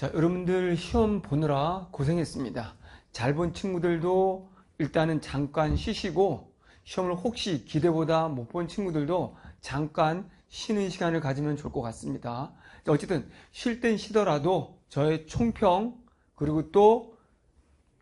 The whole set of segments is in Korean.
자, 여러분들 시험 보느라 고생했습니다. 잘 본 친구들도 일단은 잠깐 쉬시고 시험을 혹시 기대보다 못 본 친구들도 잠깐 쉬는 시간을 가지면 좋을 것 같습니다. 어쨌든 쉴 땐 쉬더라도 저의 총평 그리고 또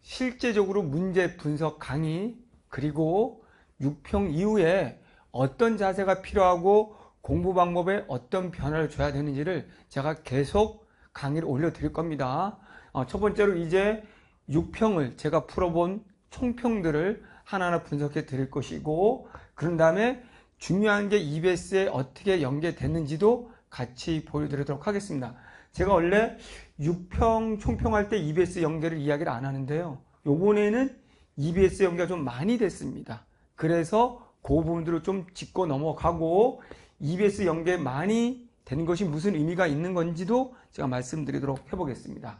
실제적으로 문제 분석 강의 그리고 6평 이후에 어떤 자세가 필요하고 공부 방법에 어떤 변화를 줘야 되는지를 제가 계속 강의를 올려드릴 겁니다. 어, 첫 번째로 이제 6평을 제가 풀어본 총평들을 하나하나 분석해 드릴 것이고 그런 다음에 중요한 게 EBS에 어떻게 연계됐는지도 같이 보여드리도록 하겠습니다. 제가 원래 6평 총평할 때 EBS 연계를 이야기를 안 하는데요. 요번에는 EBS 연계가 좀 많이 됐습니다. 그래서 그 부분들을 좀 짚고 넘어가고 EBS 연계 많이 된 것이 무슨 의미가 있는 건지도 제가 말씀드리도록 해보겠습니다.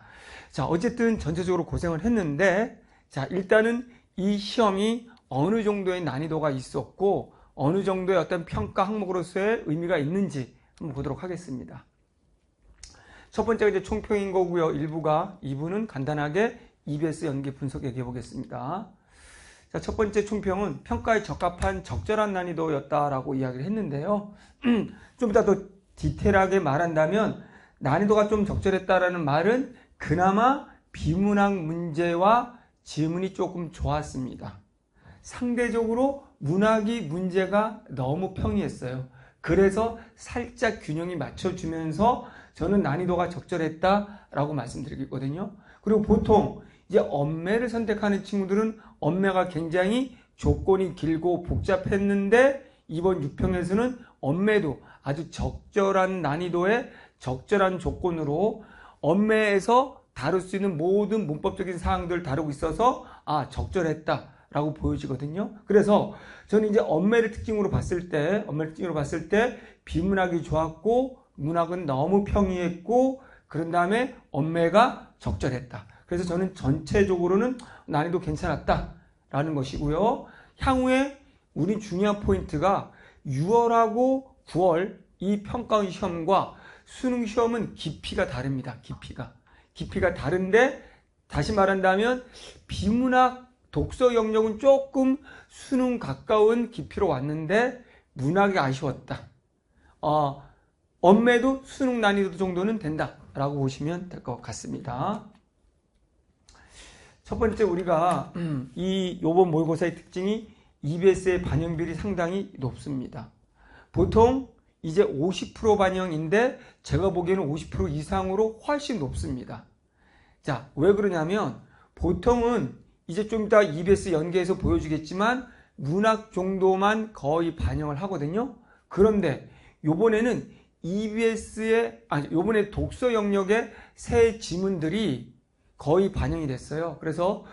자, 어쨌든 전체적으로 고생을 했는데, 자, 일단은 이 시험이 어느 정도의 난이도가 있었고, 어느 정도의 어떤 평가 항목으로서의 의미가 있는지 한번 보도록 하겠습니다. 첫 번째가 이제 총평인 거고요. 1부가, 2부는 간단하게 EBS 연계 분석 얘기해 보겠습니다. 자, 첫 번째 총평은 평가에 적합한 적절한 난이도였다라고 이야기를 했는데요. 좀 이따 더 디테일하게 말한다면 난이도가 좀 적절했다라는 말은 그나마 비문학 문제와 지문이 조금 좋았습니다. 상대적으로 문학이 문제가 너무 평이했어요. 그래서 살짝 균형이 맞춰주면서 저는 난이도가 적절했다라고 말씀드리거든요. 그리고 보통 이제 엄매를 선택하는 친구들은 엄매가 굉장히 조건이 길고 복잡했는데 이번 6평에서는 엄매도 아주 적절한 난이도의 적절한 조건으로 엄매에서 다룰 수 있는 모든 문법적인 사항들을 다루고 있어서 아 적절했다 라고 보여지거든요. 그래서 저는 이제 엄매를 특징으로 봤을 때 엄매를 특징으로 봤을 때 비문학이 좋았고 문학은 너무 평이했고 그런 다음에 엄매가 적절했다. 그래서 저는 전체적으로는 난이도 괜찮았다 라는 것이고요. 향후에 우리 중요한 포인트가 6월하고 9월 이 평가원 시험과 수능 시험은 깊이가 다릅니다. 깊이가. 깊이가 다른데 다시 말한다면 비문학 독서 영역은 조금 수능 가까운 깊이로 왔는데 문학이 아쉬웠다. 어, 엄매도 수능 난이도 정도는 된다라고 보시면 될 것 같습니다. 첫 번째 우리가 이 요번 모의고사의 특징이 EBS의 반영비율이 상당히 높습니다. 보통 이제 50% 반영인데 제가 보기에는 50% 이상으로 훨씬 높습니다. 자, 왜 그러냐면 보통은 이제 좀 이따 EBS 연계해서 보여주겠지만 문학 정도만 거의 반영을 하거든요. 그런데 요번에는 EBS의 아니 요번에 독서 영역의 새 지문들이 거의 반영이 됐어요. 그래서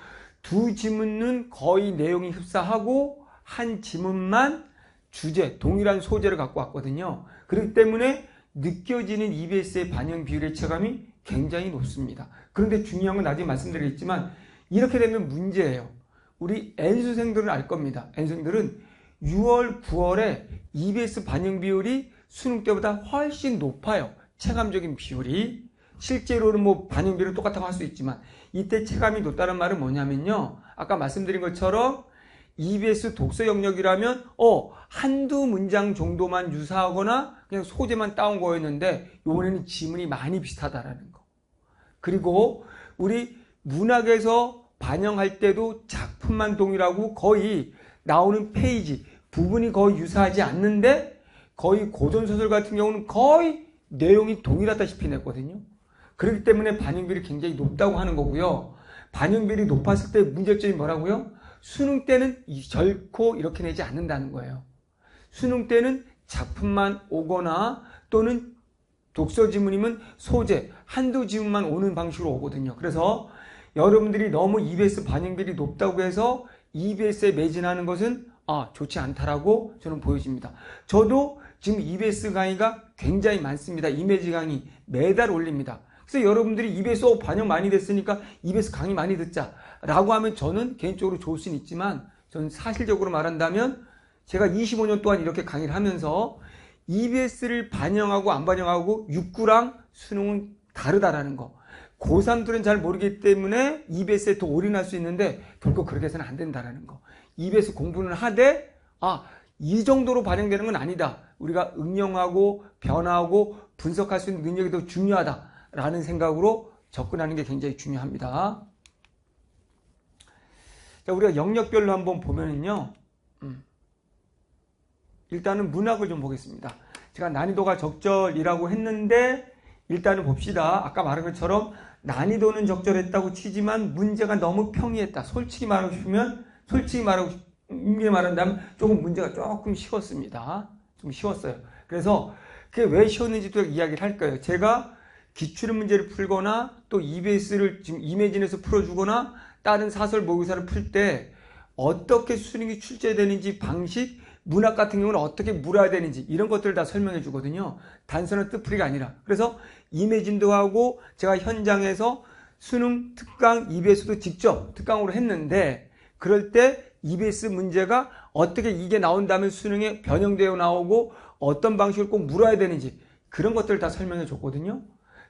두 지문은 거의 내용이 흡사하고 한 지문만 주제, 동일한 소재를 갖고 왔거든요. 그렇기 때문에 느껴지는 EBS의 반영 비율의 체감이 굉장히 높습니다. 그런데 중요한 건 나중에 말씀드리겠지만 이렇게 되면 문제예요. 우리 N수생들은 알 겁니다. N수생들은 6월, 9월에 EBS 반영 비율이 수능 때보다 훨씬 높아요. 체감적인 비율이. 실제로는 뭐 반영 비율은 똑같다고 할 수 있지만 이때 체감이 높다는 말은 뭐냐면요. 아까 말씀드린 것처럼 EBS 독서 영역이라면 어 한두 문장 정도만 유사하거나 그냥 소재만 따온 거였는데 이번에는 지문이 많이 비슷하다라는 거. 그리고 우리 문학에서 반영할 때도 작품만 동일하고 거의 나오는 페이지 부분이 거의 유사하지 않는데 거의 고전소설 같은 경우는 거의 내용이 동일하다시피 냈거든요. 그렇기 때문에 반영비율이 굉장히 높다고 하는 거고요. 반영비율이 높았을 때 문제점이 뭐라고요? 수능 때는 결코 이렇게 내지 않는다는 거예요. 수능 때는 작품만 오거나 또는 독서 지문이면 소재, 한두 지문만 오는 방식으로 오거든요. 그래서 여러분들이 너무 EBS 반영비율이 높다고 해서 EBS에 매진하는 것은 아, 좋지 않다라고 저는 보여집니다. 저도 지금 EBS 강의가 굉장히 많습니다. 이미지 강의 매달 올립니다. 그래서 여러분들이 EBS 반영 많이 됐으니까 EBS 강의 많이 듣자 라고 하면 저는 개인적으로 좋을 수는 있지만 저는 사실적으로 말한다면 제가 25년 동안 이렇게 강의를 하면서 EBS를 반영하고 안 반영하고 육구랑 수능은 다르다라는 거. 고3들은 잘 모르기 때문에 EBS에 더 올인할 수 있는데 결국 그렇게 해서는 안 된다라는 거. EBS 공부는 하되 아, 이 정도로 반영되는 건 아니다. 우리가 응용하고 변화하고 분석할 수 있는 능력이 더 중요하다 라는 생각으로 접근하는 게 굉장히 중요합니다. 자, 우리가 영역별로 한번 보면은요. 음, 일단은 문학을 좀 보겠습니다. 제가 난이도가 적절이라고 했는데 일단은 봅시다. 아까 말한 것처럼 난이도는 적절했다고 치지만 문제가 너무 평이했다. 솔직히 말하고 싶으면 솔직히 말하고 임게 말한다면 조금 문제가 조금 쉬웠습니다. 좀 쉬웠어요. 그래서 그게 왜 쉬웠는지도 이야기를 할 거예요. 제가 기출의 문제를 풀거나 또 EBS를 지금 이매진에서 풀어주거나 다른 사설 모의사를 풀 때 어떻게 수능이 출제되는지 방식, 문학 같은 경우는 어떻게 물어야 되는지 이런 것들을 다 설명해 주거든요. 단순한 뜻풀이가 아니라. 그래서 이매진도 하고 제가 현장에서 수능 특강 EBS도 직접 특강으로 했는데 그럴 때 EBS 문제가 어떻게 이게 나온다면 수능에 변형되어 나오고 어떤 방식으로 꼭 물어야 되는지 그런 것들을 다 설명해 줬거든요.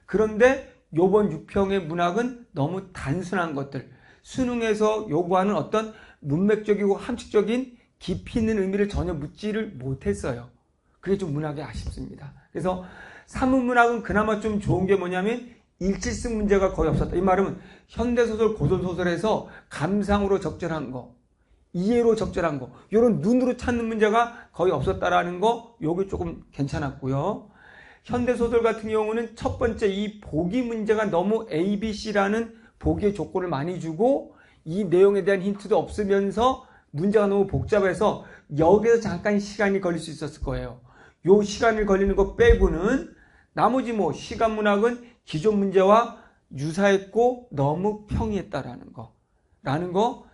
그런데 요번 6평의 문학은 너무 단순한 것들, 수능에서 요구하는 어떤 문맥적이고 함축적인 깊이 있는 의미를 전혀 묻지를 못했어요. 그게 좀 문학이 아쉽습니다. 그래서 사문문학은 그나마 좀 좋은 게 뭐냐면 일치성 문제가 거의 없었다. 이 말은 현대소설, 고전소설에서 감상으로 적절한 거, 이해로 적절한 거, 이런 눈으로 찾는 문제가 거의 없었다라는 거, 요게 조금 괜찮았고요. 현대소설 같은 경우는 첫 번째 이 보기 문제가 너무 A, B, C라는 보기의 조건을 많이 주고 이 내용에 대한 힌트도 없으면서 문제가 너무 복잡해서 여기서 잠깐 시간이 걸릴 수 있었을 거예요. 요 시간을 걸리는 것 빼고는 나머지 뭐 시간 문학은 기존 문제와 유사했고 너무 평이했다라는 거. 라는 거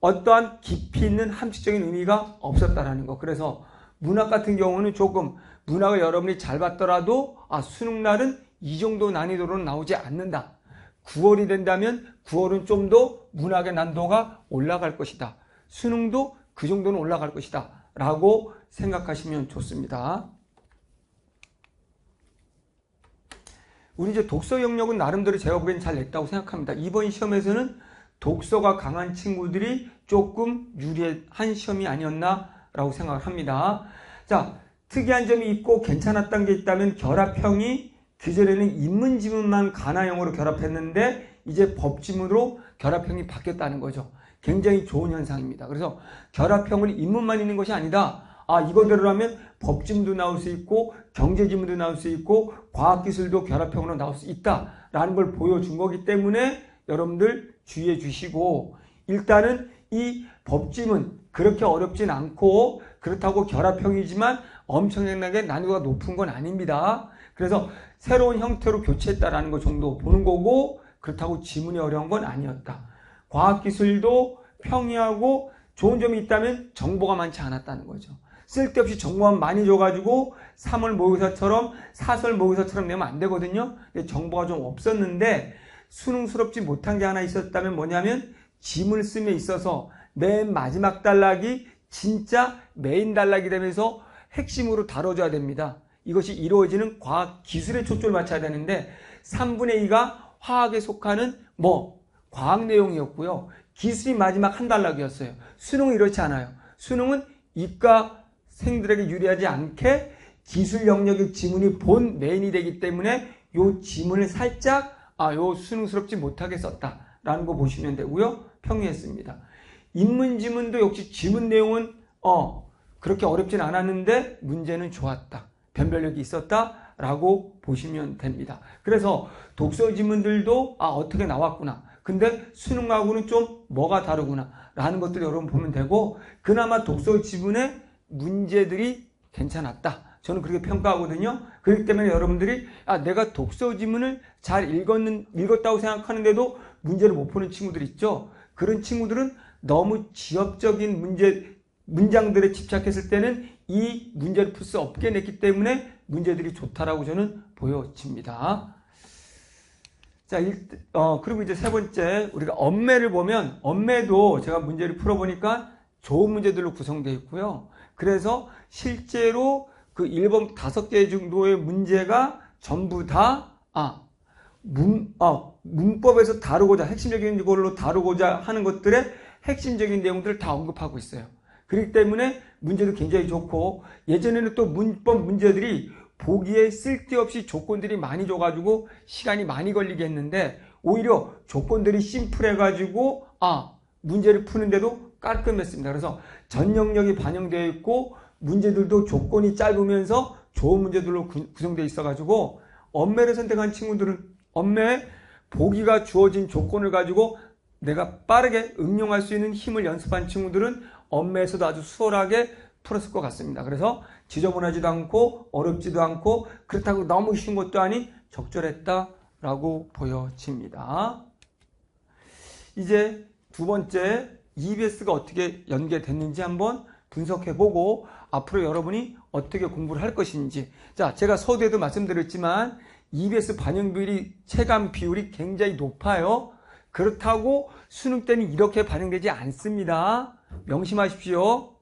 어떠한 깊이 있는 함축적인 의미가 없었다라는 거. 그래서 문학 같은 경우는 조금 문학을 여러분이 잘 봤더라도 아 수능 날은 이 정도 난이도로는 나오지 않는다. 9월이 된다면 9월은 좀 더 문학의 난도가 올라갈 것이다. 수능도 그 정도는 올라갈 것이다. 라고 생각하시면 좋습니다. 우리 이제 독서 영역은 나름대로 제가 보기엔 잘 냈다고 생각합니다. 이번 시험에서는 독서가 강한 친구들이 조금 유리한 시험이 아니었나라고 생각을 합니다. 자, 특이한 점이 있고 괜찮았던 게 있다면 결합형이 그전에는 인문지문만 가나형으로 결합했는데 이제 법지문으로 결합형이 바뀌었다는 거죠. 굉장히 좋은 현상입니다. 그래서 결합형은 인문만 있는 것이 아니다. 아, 이거대로라면 법지문도 나올 수 있고 경제지문도 나올 수 있고 과학기술도 결합형으로 나올 수 있다라는 걸 보여준 거기 때문에 여러분들 주의해 주시고 일단은 이 법지문 그렇게 어렵진 않고 그렇다고 결합형이지만 엄청나게 난이도가 높은 건 아닙니다. 그래서 새로운 형태로 교체했다라는 것 정도 보는 거고 그렇다고 지문이 어려운 건 아니었다. 과학기술도 평이하고 좋은 점이 있다면 정보가 많지 않았다는 거죠. 쓸데없이 정보만 많이 줘가지고 3월 모의사처럼 사설 모의사처럼 내면 안 되거든요. 정보가 좀 없었는데 수능스럽지 못한 게 하나 있었다면 뭐냐면 지문을 쓰에 있어서 맨 마지막 단락이 진짜 메인 단락이 되면서 핵심으로 다뤄줘야 됩니다. 이것이 이루어지는 과학 기술에 초점을 맞춰야 되는데 3분의 2가 화학에 속하는 뭐 과학 내용이었고요. 기술이 마지막 한 단락이었어요. 수능은 이렇지 않아요. 수능은 이과 생들에게 유리하지 않게 기술 영역의 지문이 본 메인이 되기 때문에 요 지문을 살짝 아, 요 수능스럽지 못하게 썼다라는 거 보시면 되고요. 평이했습니다. 인문 지문도 역시 지문 내용은 어 그렇게 어렵진 않았는데 문제는 좋았다. 변별력이 있었다. 라고 보시면 됩니다. 그래서 독서 지문들도 아 어떻게 나왔구나. 근데 수능하고는 좀 뭐가 다르구나. 라는 것들 여러분 보면 되고 그나마 독서 지문의 문제들이 괜찮았다. 저는 그렇게 평가하거든요. 그렇기 때문에 여러분들이 아 내가 독서 지문을 잘 읽었는 읽었다고 생각하는데도 문제를 못 푸는 친구들 있죠. 그런 친구들은 너무 지엽적인 문제 문장들에 집착했을 때는 이 문제를 풀 수 없게 냈기 때문에 문제들이 좋다라고 저는 보여집니다. 자, 일, 어, 그리고 이제 세 번째, 우리가 엄매를 보면, 엄매도 제가 문제를 풀어보니까 좋은 문제들로 구성되어 있고요. 그래서 실제로 그 1번 다섯 개 정도의 문제가 전부 다, 아, 문, 아, 문법에서 다루고자, 핵심적인 걸로 다루고자 하는 것들의 핵심적인 내용들을 다 언급하고 있어요. 그렇기 때문에 문제도 굉장히 좋고, 예전에는 또 문법 문제들이 보기에 쓸데없이 조건들이 많이 줘가지고 시간이 많이 걸리게 했는데, 오히려 조건들이 심플해가지고, 아, 문제를 푸는데도 깔끔했습니다. 그래서 전 영역이 반영되어 있고, 문제들도 조건이 짧으면서 좋은 문제들로 구성되어 있어가지고, 엄매를 선택한 친구들은 엄매에 보기가 주어진 조건을 가지고 내가 빠르게 응용할 수 있는 힘을 연습한 친구들은 엄매에서도 아주 수월하게 풀었을 것 같습니다. 그래서 지저분하지도 않고 어렵지도 않고 그렇다고 너무 쉬운 것도 아닌 적절했다라고 보여집니다. 이제 두 번째 EBS가 어떻게 연계됐는지 한번 분석해보고 앞으로 여러분이 어떻게 공부를 할 것인지 자 제가 서두에도 말씀드렸지만 EBS 반영 비율이 체감 비율이 굉장히 높아요. 그렇다고 수능 때는 이렇게 반영되지 않습니다. 명심하십시오.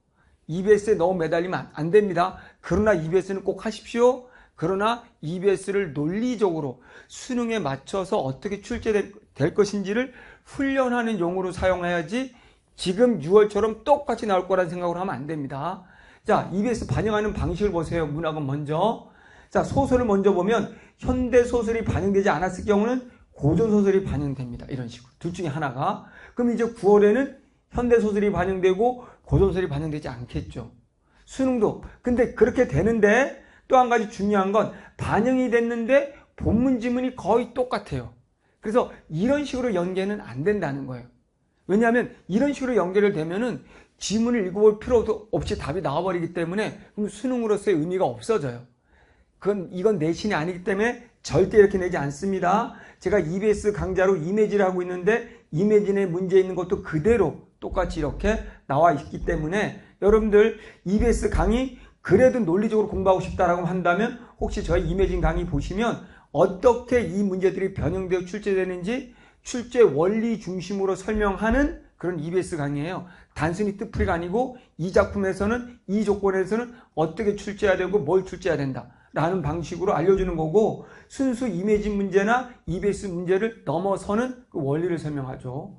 EBS에 너무 매달리면 안 됩니다. 그러나 EBS는 꼭 하십시오. 그러나 EBS를 논리적으로 수능에 맞춰서 어떻게 출제될 것인지를 훈련하는 용어로 사용해야지 지금 6월처럼 똑같이 나올 거라는 생각으로 하면 안 됩니다. 자, EBS 반영하는 방식을 보세요. 문학은 먼저. 자, 소설을 먼저 보면 현대 소설이 반영되지 않았을 경우는 고전 소설이 반영됩니다. 이런 식으로. 둘 중에 하나가. 그럼 이제 9월에는 현대 소설이 반영되고 고전 소설이 반영되지 않겠죠. 수능도. 근데 그렇게 되는데 또 한 가지 중요한 건 반영이 됐는데 본문 지문이 거의 똑같아요. 그래서 이런 식으로 연계는 안 된다는 거예요. 왜냐하면 이런 식으로 연계를 되면은 지문을 읽어볼 필요도 없이 답이 나와버리기 때문에 그럼 수능으로서의 의미가 없어져요. 그건 이건 내신이 아니기 때문에 절대 이렇게 내지 않습니다. 제가 EBS 강좌로 이매진을 하고 있는데 이매진에 문제 있는 것도 그대로 똑같이 이렇게 나와 있기 때문에 여러분들 EBS 강의 그래도 논리적으로 공부하고 싶다라고 한다면 혹시 저희 이매진 강의 보시면 어떻게 이 문제들이 변형되어 출제되는지 출제 원리 중심으로 설명하는 그런 EBS 강의예요. 단순히 뜻풀이가 아니고 이 작품에서는 이 조건에서는 어떻게 출제해야 되고 뭘 출제해야 된다. 라는 방식으로 알려주는 거고 순수 이미지 문제나 EBS 문제를 넘어서는 그 원리를 설명하죠.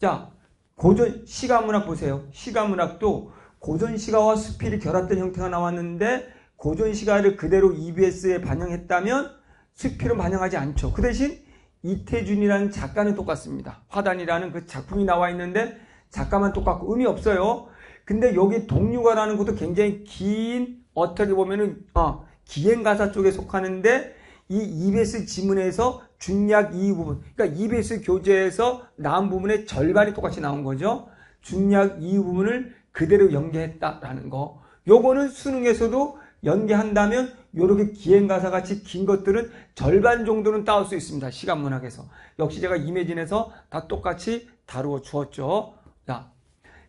자, 고전 시가문학 보세요. 시가문학도 고전 시가와 수필이 결합된 형태가 나왔는데 고전 시가를 그대로 EBS에 반영했다면 수필은 반영하지 않죠. 그 대신 이태준이라는 작가는 똑같습니다. 화단이라는 그 작품이 나와 있는데 작가만 똑같고 의미 없어요. 근데 여기 동류가라는 것도 굉장히 긴 어떻게 보면은 어, 기행가사 쪽에 속하는데 이 EBS 지문에서 중략 이후 부분, 그러니까 EBS 교재에서 나온 부분의 절반이 똑같이 나온 거죠. 중략 이후 부분을 그대로 연계했다라는 거. 요거는 수능에서도 연계한다면 요렇게 기행가사 같이 긴 것들은 절반 정도는 따올 수 있습니다. 시간 문학에서. 역시 제가 이매진에서 다 똑같이 다루어 주었죠. 자,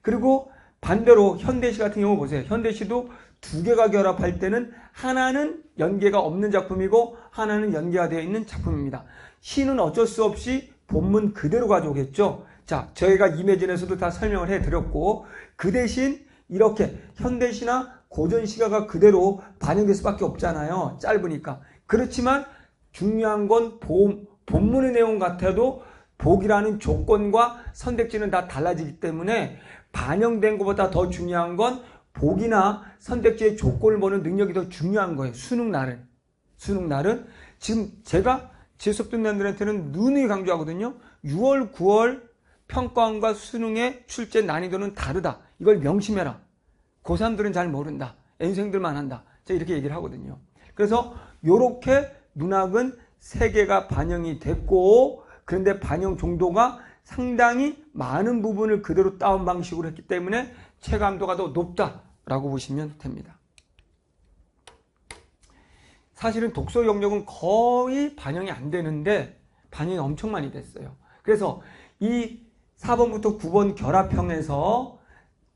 그리고 반대로 현대시 같은 경우 보세요. 현대시도 두 개가 결합할 때는 하나는 연계가 없는 작품이고 하나는 연계가 되어 있는 작품입니다. 시는 어쩔 수 없이 본문 그대로 가져오겠죠. 자, 저희가 이매진에서도 다 설명을 해드렸고 그 대신 이렇게 현대시나 고전시가가 그대로 반영될 수밖에 없잖아요. 짧으니까. 그렇지만 중요한 건 본, 본문의 내용 같아도 복이라는 조건과 선택지는 다 달라지기 때문에 반영된 것보다 더 중요한 건 복이나 선택지의 조건을 보는 능력이 더 중요한 거예요. 수능 날은. 수능 날은. 지금 제가 제 수업 듣는 애들한테는 누누이 강조하거든요. 6월, 9월 평가원과 수능의 출제 난이도는 다르다. 이걸 명심해라. 고3들은 잘 모른다. N생들만 한다. 제가 이렇게 얘기를 하거든요. 그래서 요렇게 문학은 세 개가 반영이 됐고 그런데 반영 정도가 상당히 많은 부분을 그대로 따온 방식으로 했기 때문에 체감도가 더 높다라고 보시면 됩니다. 사실은 독서 영역은 거의 반영이 안 되는데 반영이 엄청 많이 됐어요. 그래서 이 4번부터 9번 결합형에서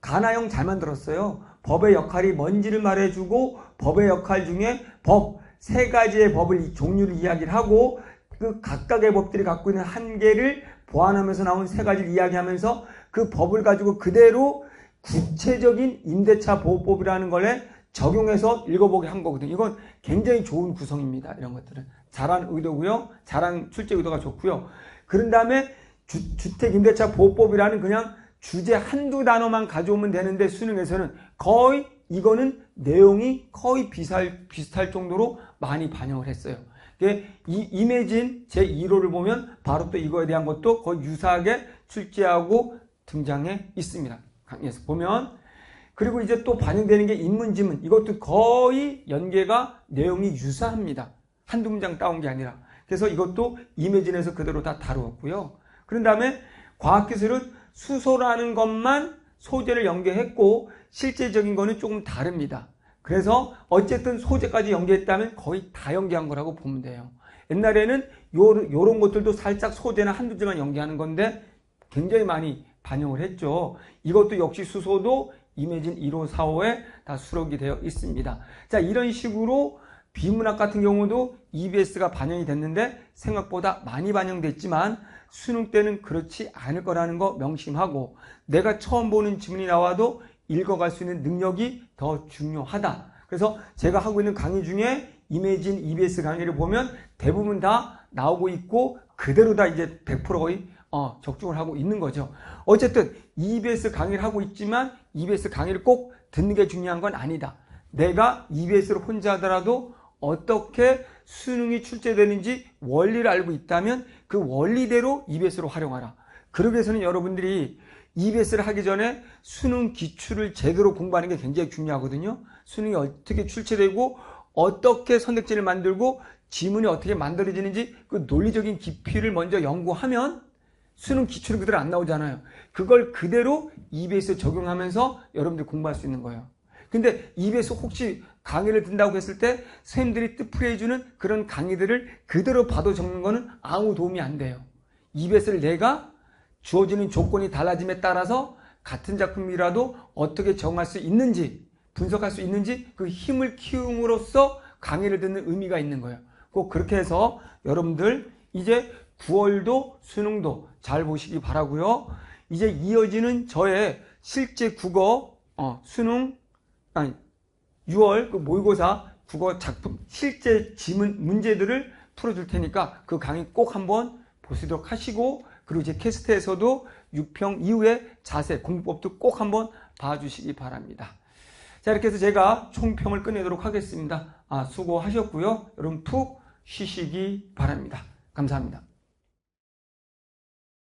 가나형 잘 만들었어요. 법의 역할이 뭔지를 말해주고 법의 역할 중에 법 세 가지의 법을 종류를 이야기를 하고 그 각각의 법들이 갖고 있는 한계를 보완하면서 나온 세 가지를 이야기하면서 그 법을 가지고 그대로 구체적인 임대차 보호법이라는 걸에 적용해서 읽어보게 한 거거든요. 이건 굉장히 좋은 구성입니다. 이런 것들은. 잘한 의도고요. 잘한 출제 의도가 좋고요. 그런 다음에 주, 택 임대차 보호법이라는 그냥 주제 한두 단어만 가져오면 되는데 수능에서는 거의 이거는 내용이 거의 비슷할, 비슷할 정도로 많이 반영을 했어요. 이 이매진 제1호를 보면 바로 또 이거에 대한 것도 거의 유사하게 출제하고 등장해 있습니다. 강의에서 보면 그리고 이제 또 반영되는 게 인문지문 이것도 거의 연계가 내용이 유사합니다. 한두 문장 따온 게 아니라 그래서 이것도 이매진에서 그대로 다 다루었고요. 그런 다음에 과학기술은 수소라는 것만 소재를 연계했고 실제적인 거는 조금 다릅니다. 그래서 어쨌든 소재까지 연계했다면 거의 다 연계한 거라고 보면 돼요. 옛날에는 요, 요런 것들도 살짝 소재나 한두 개만 연계하는 건데 굉장히 많이 반영을 했죠. 이것도 역시 수소도 이매진 1호, 4호에 다 수록이 되어 있습니다. 자, 이런 식으로 비문학 같은 경우도 EBS가 반영이 됐는데 생각보다 많이 반영됐지만 수능 때는 그렇지 않을 거라는 거 명심하고 내가 처음 보는 지문이 나와도 읽어갈 수 있는 능력이 더 중요하다. 그래서 제가 하고 있는 강의 중에 이매진 EBS 강의를 보면 대부분 다 나오고 있고 그대로 다 이제 100% 거의 어, 적중을 하고 있는 거죠. 어쨌든 EBS 강의를 하고 있지만 EBS 강의를 꼭 듣는 게 중요한 건 아니다. 내가 EBS를 혼자 하더라도 어떻게 수능이 출제되는지 원리를 알고 있다면 그 원리대로 EBS로 활용하라. 그러기 위해서는 여러분들이 EBS를 하기 전에 수능 기출을 제대로 공부하는 게 굉장히 중요하거든요. 수능이 어떻게 출제되고 어떻게 선택지를 만들고 지문이 어떻게 만들어지는지 그 논리적인 깊이를 먼저 연구하면 수능 기출은 그대로 안 나오잖아요. 그걸 그대로 EBS 적용하면서 여러분들 공부할 수 있는 거예요. 근데 EBS 혹시 강의를 듣는다고 했을 때 선생님들이 뜻풀이해주는 그런 강의들을 그대로 봐도 적는 거는 아무 도움이 안 돼요. EBS를 내가 주어지는 조건이 달라짐에 따라서 같은 작품이라도 어떻게 정할 수 있는지 분석할 수 있는지 그 힘을 키움으로써 강의를 듣는 의미가 있는 거예요. 꼭 그렇게 해서 여러분들 이제 9월도 수능도 잘 보시기 바라고요. 이제 이어지는 저의 실제 국어 어, 수능 아니 6월 그 모의고사 국어 작품 실제 지문 문제들을 풀어줄 테니까 그 강의 꼭 한번 보시도록 하시고 그리고 이제 캐스트에서도 6평 이후에 자세 공부법도 꼭 한번 봐주시기 바랍니다. 자 이렇게 해서 제가 총평을 끝내도록 하겠습니다. 아, 수고하셨고요. 여러분 푹 쉬시기 바랍니다. 감사합니다.